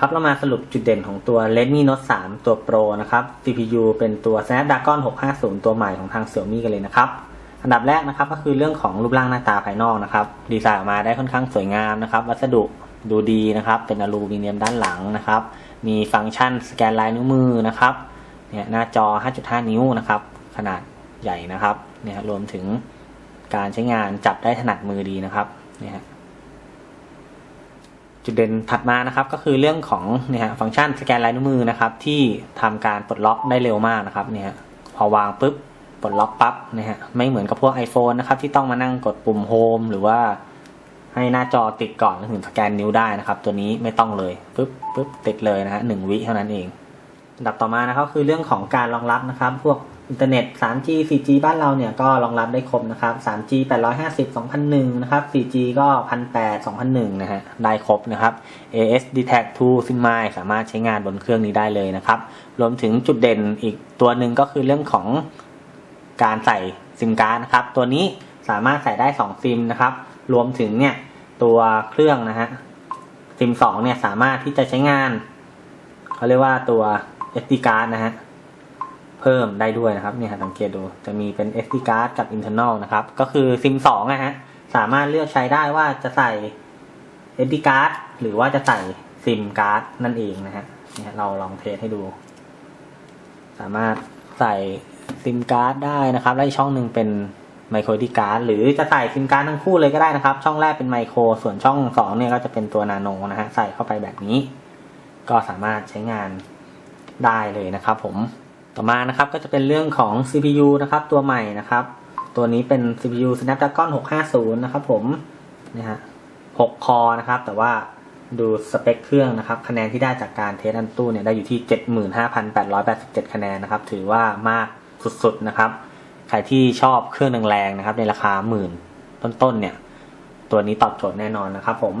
ครับเรามาสรุปจุดเด่นของตัว Redmi Note 3 ตัว Pro นะครับ CPU เป็นตัว Snapdragon 650 ตัวใหม่ของทาง Xiaomi กันเลยนะครับ อันดับแรกนะครับก็คือเรื่องของรูปร่างหน้าตาภายนอกนะครับ ดีไซน์ออกมาได้ค่อนข้างสวยงามนะครับ วัสดุดูดีนะครับ เป็นอลูมิเนียมด้านหลังนะครับ มีฟังก์ชันสแกนลายนิ้วมือนะครับ เนี่ยหน้าจอ 5.5 นิ้วนะครับ ขนาดใหญ่นะครับ เนี่ยรวมถึงการใช้งานจับได้ถนัดมือดีนะครับ เนี่ย จุดเด่นถัดมานะครับก็คือเรื่องของเนี่ยฮะฟังก์ชันสแกนลายนิ้วมือนะครับที่ทำการปลดล็อกได้เร็วมากนะครับเนี่ยพอวางปุ๊บปลดล็อกปั๊บเนี่ยฮะไม่เหมือนกับพวก iPhone นะครับที่ต้องมานั่งกดปุ่มโฮมหรือว่าให้หน้าจอติดก่อนถึงสแกนนิ้วได้นะครับ ตัวนี้ไม่ต้องเลยปุ๊บปุ๊บติดเลยนะฮะหนึ่งวิเท่านั้นเองอันดับต่อมานะครับคือเรื่องของการรองรับนะครับ พวก อินเทอร์เน็ต 3G 4G บ้านเราเนี่ยก็รองรับได้ครบนะครับ 3G 850 2001 นะครับ 4G ก็1,800 2001 นะฮะ ได้ครบนะครับ AS Detect 2 SIM สามารถใช้งานบนเครื่องนี้ได้เลยนะครับ รวมถึงจุดเด่นอีกตัวหนึ่งก็คือเรื่องของการใส่ซิมการ์ดนะครับ ตัวนี้สามารถใส่ได้ 2 ซิมนะครับ รวมถึงเนี่ยตัวเครื่องนะฮะ ซิม2เนี่ยสามารถที่จะใช้งานเขาเรียกว่าตัว SD card นะฮะ พิ่มได้ด้วยนะครับเนี่ยสังเกตดูจะมีเป็น SD card กับ internal นะครับ ก็คือซิม2นะฮะสามารถเลือกใช้ได้ว่าจะใส่ SD card หรือว่าจะใส่ซิมการ์ดนั่นเองนะฮะเนี่ยเราลองเทสให้ดู สามารถใส่ซิมการ์ดได้นะครับ และอีกช่องหนึ่งเป็นไมโครดีการ์ดหรือจะใส่ซิมการ์ดทั้งคู่เลยก็ได้นะครับ ช่องแรกเป็นไมโครส่วนช่องสองเนี่ยก็จะเป็นตัวนาโนนะฮะใส่เข้าไปแบบนี้ ก็สามารถใช้งานได้เลยนะครับผม ต่อมานะครับก็จะเป็นเรื่องของ CPU นะครับ ตัวใหม่นะครับ ตัวนี้เป็น CPU Snapdragon 650 นะครับผมนะฮะ6คอนะครับ แต่ว่าดูสเปคเครื่องนะครับคะแนนที่ได้จากการเทสอันตู้เนี่ยได้อยู่ที่ 75,887 คะแนนนะครับ ถือว่ามากสุดๆนะครับ ใครที่ชอบเครื่องแรงๆนะครับ ในราคาหมื่นต้นๆเนี่ย ตัวนี้ตอบโจทย์แน่นอนนะครับ ผม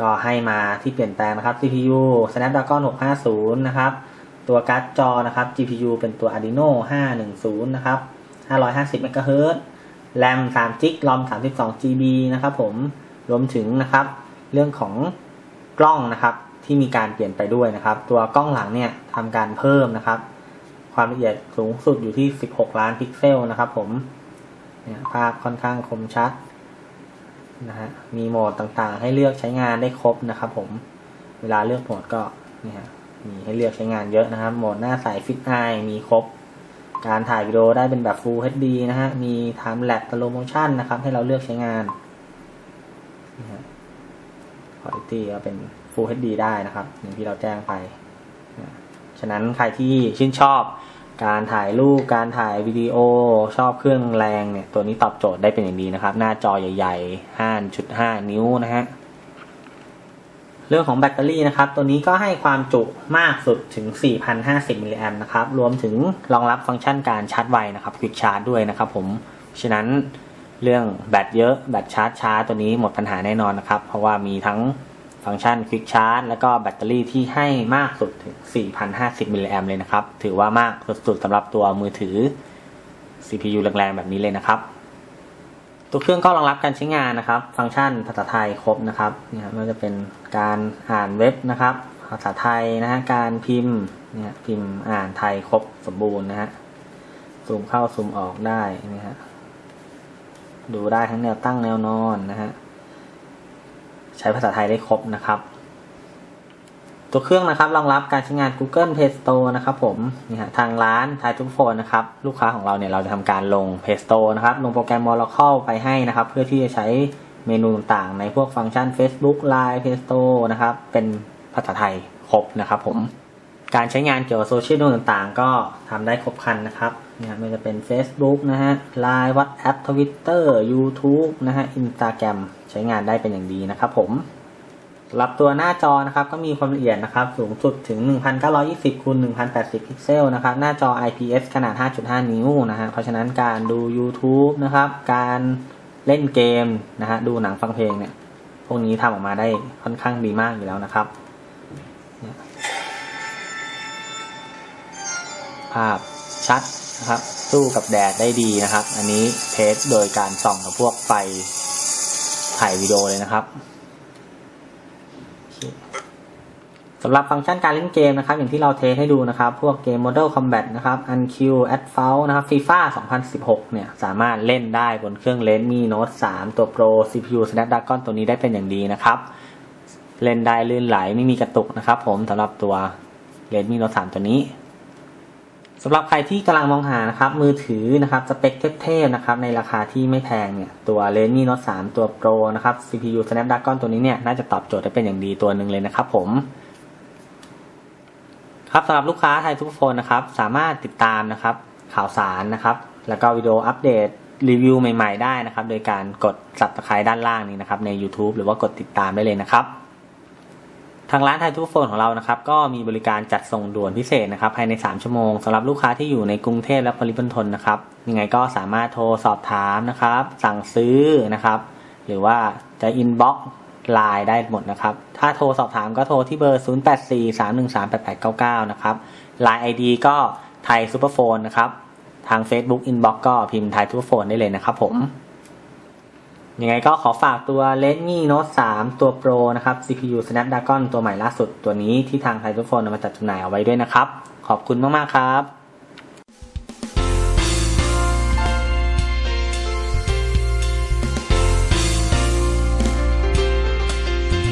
ก็ให้มาที่เปลี่ยนแปลงนะครับ CPU Snapdragon 650 นะครับ ตัวการ์ดจอนะครับ GPU เป็นตัว Adreno 510 นะครับ 550 MHz RAM 3 g ROM 32 GB นะครับผม รวมถึงนะครับ เรื่องของกล้องนะครับ ที่มีการเปลี่ยนไปด้วยนะครับ ตัวกล้องหลังเนี่ยทำการเพิ่มนะครับ ความละเอียดสูงสุดอยู่ที่ 16 ล้านพิกเซลนะครับผม เนี่ยภาพค่อนข้างคมชัดนะฮะ มีโหมดต่างๆ ให้เลือกใช้งานได้ครบนะครับผม เวลาเลือกโหมดก็นี่ฮะ มีให้เลือกใช้งานเยอะนะครับ โหมดหน้าใสฟิตไอมีครบ การถ่ายวิดีโอได้เป็นแบบ Full HD นะฮะ มี Time Lapse Slow Motion นะครับ ให้เราเลือกใช้งานนี่ฮะ Quality ก็เป็น Full HD ได้นะครับ อย่างที่เราแจ้งไปนะฉะนั้นใครที่ชื่นชอบการถ่ายรูป การถ่ายวิดีโอ ชอบเครื่องแรงเนี่ย ตัวนี้ตอบโจทย์ได้เป็นอย่างดีนะครับ หน้าจอใหญ่ ๆ 5.5 นิ้วนะฮะ เรื่องของแบตเตอรี่นะครับ ตัวนี้ก็ให้ความจุมากสุดถึง 4,050 มิลลิแอมป์นะครับ รวมถึงรองรับฟังก์ชันการชาร์จไวนะครับ Quick Charge ด้วยนะครับผม ฉะนั้นเรื่องแบตเยอะแบตชาร์จช้าตัวนี้หมดปัญหาแน่นอนนะครับ เพราะว่ามีทั้งฟังก์ชัน Quick Charge แล้วก็แบตเตอรี่ที่ให้มากสุดถึง 4,050 มิลลิแอมป์เลยนะครับ ถือว่ามากสุดๆสำหรับตัวมือถือ CPU แรงๆแบบนี้เลยนะครับ ตัวเครื่องก็รองรับการใช้งานนะครับ ฟังก์ชันภาษาไทยครบนะครับเนี่ยไม่ว่าจะเป็นการอ่านเว็บนะครับ ภาษาไทยนะฮะการพิมพ์เนี่ยพิมพ์อ่านไทยครบสมบูรณ์นะฮะซูมเข้าซูมออกได้นี่ฮะดูได้ทั้งแนวตั้งแนวนอนนะฮะใช้ภาษาไทยได้ครบนะครับ ตัวเครื่องนะครับรองรับการใช้งาน Google Play Store นะครับผมนี่ฮะทางร้านทายทุกโฟนนะครับลูกค้าของเราเนี่ยเราจะทำการลง Play Store นะครับลงโปรแกรม Oracle ไปให้นะครับ เพื่อที่จะใช้เมนูต่างๆ ในพวกฟังก์ชัน Facebook Line Play Store นะครับเป็นภาษาไทยครบนะครับผมการใช้งานเกี่ยวกับโซเชียลต่างๆ ก็ทำได้ครบครันนะครับนี่ยไม่ว่าจะเป็น Facebook นะฮะ Line WhatsApp Twitter YouTube นะฮะ Instagram ใช้งานได้เป็นอย่างดีนะครับผม รับตัวหน้าจอนะครับก็มีความละเอียดนะครับสูงสุดถึง 1920คูณ1080 พิกเซลนะครับหน้าจอ IPS ขนาด 5.5 นิ้วนะฮะเพราะฉะนั้นการดู YouTube นะครับการเล่นเกมนะฮะดูหนังฟังเพลงเนี่ยพวกนี้ทำออกมาได้ค่อนข้างดีมากอยู่แล้วนะครับ ภาพชัดนะครับ สู้กับแดดได้ดีนะครับ อันนี้เทสโดยการส่องกับพวกไฟถ่ายวิดีโอเลยนะครับ สำหรับฟังก์ชันการเล่นเกมนะครับ อย่างที่เราเทสให้ดูนะครับ พวกเกม Model Combat นะครับ Unq Asphalt นะครับ FIFA 2016 เนี่ย สามารถเล่นได้บนเครื่อง Redmi Note 3 ตัว Pro CPU Snapdragon ตัวนี้ได้เป็นอย่างดีนะครับ เล่นได้ลื่นไหลไม่มีกระตุกนะครับผมสำหรับตัว Redmi Note 3 ตัวนี้สำหรับใครที่กำลังมองหานะครับ มือถือนะครับสเปคเทพๆนะครับ ในราคาที่ไม่แพงเนี่ย ตัว Redmi Note 3 ตัว Pro นะครับ CPU Snapdragon ตัวนี้เนี่ย น่าจะตอบโจทย์ได้เป็นอย่างดีตัวหนึ่งเลยนะครับผม ครับสำหรับลูกค้าไทยทุกคนนะครับ สามารถติดตามนะครับข่าวสารนะครับ แล้วก็วิดีโออัปเดตรีวิวใหม่ๆได้นะครับ โดยการกด subscribe ด้านล่างนี้นะครับใน YouTube หรือว่ากดติดตามได้เลยนะครับ ทางร้านไทยทุกโฟนของเรานะครับ ก็มีบริการจัดส่งด่วนพิเศษนะครับ ภายใน 3 ชั่วโมงสำหรับลูกค้าที่อยู่ในกรุงเทพและปริมณฑลนะครับ ยังไงก็สามารถโทรสอบถามนะครับ สั่งซื้อนะครับ หรือว่าจะอินบ็อก ไลน์ได้หมดนะครับ ถ้าโทรสอบถามก็โทรที่เบอร์ 0843138899 นะครับ Line ID ก็ไทยซูเปอร์โฟนนะครับ ทาง Facebook Inbox ก็พิมพ์ไทยซูเปอร์โฟนได้เลยนะครับผมยังไงก็ขอฝากตัว Redmi Note 3 ตัว Pro นะครับ CPU Snapdragon ตัวใหม่ล่าสุดตัวนี้ที่ทางไทยทุกโฟนนำมาจัดจำหน่ายเอาไว้ด้วยนะครับ ขอบคุณมาก ๆ ครับ